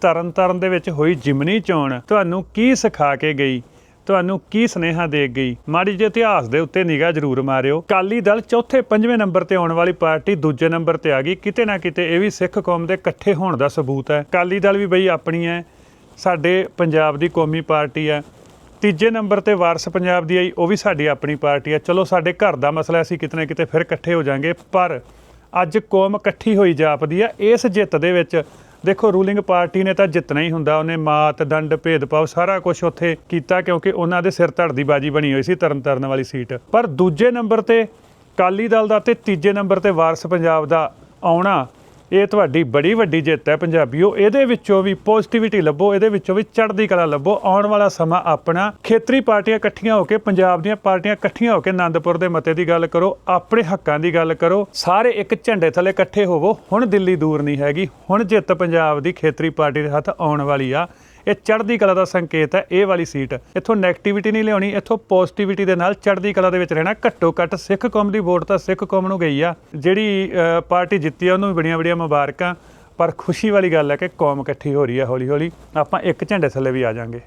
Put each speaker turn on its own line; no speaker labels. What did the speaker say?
ਤਰਨਤਾਰਨ ਦੇ ਵਿੱਚ ਹੋਈ ਜਿਮਨੀ ਚੋਣ, ਤੁਹਾਨੂੰ ਕੀ ਸਿਖਾ ਕੇ ਗਈ? ਤੁਹਾਨੂੰ ਕੀ ਸਨੇਹਾ ਦੇ ਗਈ? ਮਾੜੀ ਜਿਹੇ ਇਤਿਹਾਸ ਦੇ ਉੱਤੇ ਨਿਗਾਹ ਜ਼ਰੂਰ ਮਾਰਿਓ। ਕਾਲੀ ਦਲ ਚੌਥੇ ਪੰਜਵੇਂ ਨੰਬਰ ਤੇ ਆਉਣ ਵਾਲੀ ਪਾਰਟੀ ਦੂਜੇ ਨੰਬਰ ਤੇ ਆ ਗਈ। ਕਿਤੇ ਨਾ ਕਿਤੇ ਇਹ ਵੀ ਸਿੱਖ ਕੌਮ ਦੇ ਇਕੱਠੇ ਹੋਣ ਦਾ ਸਬੂਤ ਹੈ। ਕਾਲੀ ਦਲ ਵੀ ਬਈ ਆਪਣੀ ਹੈ। ਸਾਡੇ ਪੰਜਾਬ ਦੀ ਕੌਮੀ ਪਾਰਟੀ ਹੈ। ਤੀਜੇ ਨੰਬਰ ਤੇ ਵਾਰਸ ਪੰਜਾਬ ਦੀ ਆਈ, ਉਹ ਵੀ ਸਾਡੀ ਆਪਣੀ ਪਾਰਟੀ ਹੈ। ਚਲੋ, ਸਾਡੇ ਘਰ ਦਾ ਮਸਲਾ ਅਸੀਂ ਕਿਤੇ ਨਾ ਕਿਤੇ ਫਿਰ ਇਕੱਠੇ ਹੋ ਜਾਾਂਗੇ। ਪਰ ਅੱਜ ਕੌਮ ਇਕੱਠੀ ਹੋਈ ਜਾਪਦੀ ਹੈ। ਇਸ ਜਿੱਤ ਦੇ ਵਿੱਚ ਦੇਖੋ ਰੂਲਿੰਗ ਪਾਰਟੀ ਨੇ ਤਾਂ ਜਿੱਤਣਾ ਹੀ ਹੁੰਦਾ। ਉਹਨੇ ਮਾਤ, ਦੰਡ, ਭੇਦਭਾਵ ਸਾਰਾ ਕੁਝ ਉੱਥੇ ਕੀਤਾ ਕਿਉਂਕਿ ਉਹਨਾਂ ਦੇ ਸਿਰ ਧੜ ਦੀ ਬਾਜੀ ਬਣੀ ਹੋਈ ਸੀ ਤਰਨਤਾਰਨ ਵਾਲੀ ਸੀਟ। ਪਰ ਦੂਜੇ ਨੰਬਰ ਤੇ ਕਾਲੀ ਦਲ ਦਾ ਤੇ ਤੀਜੇ ਨੰਬਰ ਤੇ ਵਾਰਸ ਪੰਜਾਬ ਦਾ ਆਉਣਾ ਇਹ ਤੁਹਾਡੀ ਬੜੀ ਵੱਡੀ ਜਿੱਤ ਹੈ ਪੰਜਾਬੀਓ। ਇਹਦੇ ਵਿੱਚੋਂ ਵੀ ਪੋਜ਼ਿਟਿਵਿਟੀ ਲੱਭੋ, ਇਹਦੇ ਵਿੱਚੋਂ ਵੀ ਚੜ੍ਹਦੀ ਕਲਾ ਲੱਭੋ। ਆਉਣ ਵਾਲਾ ਸਮਾਂ ਆਪਣਾ, ਖੇਤਰੀ ਪਾਰਟੀਆਂ ਇਕੱਠੀਆਂ ਹੋ ਕੇ, ਪੰਜਾਬ ਦੀਆਂ ਪਾਰਟੀਆਂ ਇਕੱਠੀਆਂ ਹੋ ਕੇ ਆਨੰਦਪੁਰ ਦੇ ਮਤੇ ਦੀ ਗੱਲ ਕਰੋ, ਆਪਣੇ ਹੱਕਾਂ ਦੀ ਗੱਲ ਕਰੋ, ਸਾਰੇ ਇੱਕ ਝੰਡੇ ਥੱਲੇ ਇਕੱਠੇ ਹੋਵੋ। ਹੁਣ ਦਿੱਲੀ ਦੂਰ ਨਹੀਂ ਹੈਗੀ, ਹੁਣ ਜਿੱਤ ਪੰਜਾਬ ਦੀ ਖੇਤਰੀ ਪਾਰਟੀ ਦੇ ਹੱਥ ਆਉਣ ਵਾਲੀ ਆ। ਇਹ ਚੜ੍ਹਦੀ ਕਲਾ ਦਾ ਸੰਕੇਤ ਹੈ, ਇਹ ਵਾਲੀ ਸੀਟ। ਇੱਥੋਂ 네ਗੇਟਿਵਿਟੀ ਨਹੀਂ ਲਿਆਉਣੀ, ਇੱਥੋਂ ਪੋਜ਼ਿਟਿਵਿਟੀ ਦੇ ਨਾਲ ਚੜ੍ਹਦੀ ਕਲਾ ਦੇ ਵਿੱਚ ਰਹਿਣਾ। ਘੱਟੋ ਘੱਟ ਸਿੱਖ ਕੌਮ ਦੀ ਵੋਟ ਤਾਂ ਸਿੱਖ ਕੌਮ ਨੂੰ ਗਈ ਆ। ਜਿਹੜੀ ਪਾਰਟੀ ਜਿੱਤੀ ਆ, ਉਹਨੂੰ ਵੀ ਬੜੀਆਂ ਬੜੀਆਂ ਮੁਬਾਰਕਾਂ। ਪਰ ਖੁਸ਼ੀ ਵਾਲੀ ਗੱਲ ਹੈ ਕਿ ਕੌਮ ਇਕੱਠੀ ਹੋ ਰਹੀ ਹੈ ਹੌਲੀ ਹੌਲੀ ਆਪਾਂ ਇੱਕ ਝੰਡੇ ਥੱਲੇ ਵੀ ਆ ਜਾਾਂਗੇ।